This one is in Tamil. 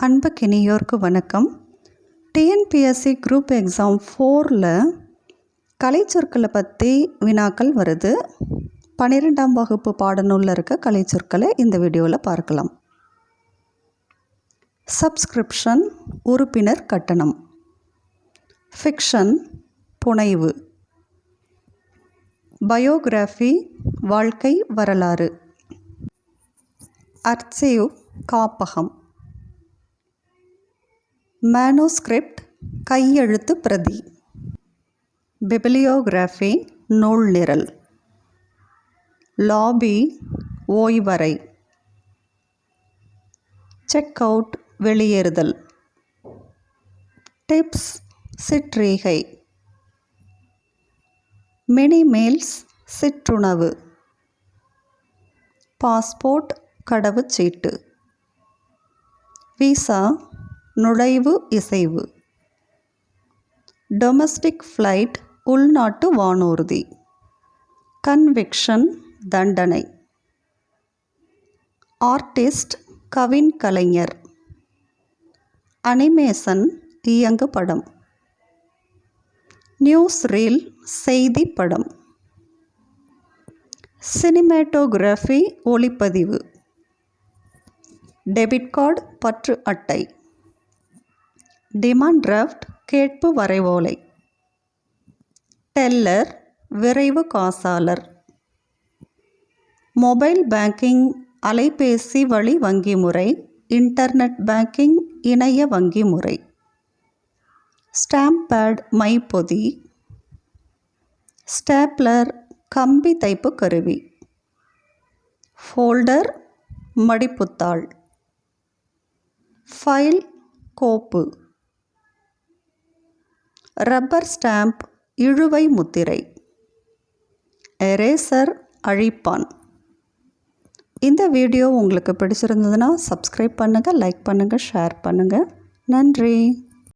அன்பு கினியோர்க்கு வணக்கம். டிஎன்பிஎஸ்சி குரூப் எக்ஸாம் ஃபோரில் கலைச்சொற்களை பற்றி வினாக்கள் வருது. பன்னிரெண்டாம் வகுப்பு பாடநூலில் இருக்க கலைச்சொற்களை இந்த வீடியோவில் பார்க்கலாம். சப்ஸ்கிரிப்ஷன் உறுப்பினர் கட்டணம். ஃபிக்ஷன் புனைவு. பயோகிராஃபி வாழ்க்கை வரலாறு. அர்ச்சீவ் காப்பகம். மேனோஸ்கிரிப்ட் கையெழுத்து பிரதி. பிபிலியோகிராஃபி நூல் நிரல் லாபி ஓய்வறை. செக் அவுட் வெளியேறுதல். டிப்ஸ் சிற்றீகை. மினி மீல்ஸ் சிற்றுணவு. பாஸ்போர்ட் கடவுச்சீட்டு. விசா நுழைவு இசைவு. டொமஸ்டிக் ஃப்ளைட் உள்நாட்டு வானூர்தி. கன்விக்ஷன் தண்டனை. ஆர்டிஸ்ட் கவின் கலைஞர். அனிமேஷன் இயங்கு படம். நியூஸ் ரீல் செய்தி படம். சினிமேட்டோகிராஃபி ஒளிப்பதிவு. டெபிட் கார்டு பற்று அட்டை. டிமாண்ட் டிராஃப்ட் கேட்பு வரைவோலை டெல்லர் விரைவு காசாளர். மொபைல் பேங்கிங் அலைபேசி வழி வங்கி முறை. இன்டர்நெட் பேங்கிங் இணைய வங்கி முறை. Stamp bad மைப்பொதி. ஸ்டேப்லர் கம்பி தைப்பு கருவி. ஃபோல்டர் மடிப்புத்தாள். ஃபைல் கோப்பு. ரப்பர் ஸ்டாம்ப் இழுவை முத்திரை. எரேசர் அழிப்பான். இந்த வீடியோ உங்களுக்கு பிடிச்சிருந்ததுன்னா சப்ஸ்கிரைப் பண்ணுங்கள் லைக் பண்ணுங்கள் ஷேர் பண்ணுங்கள் நன்றி.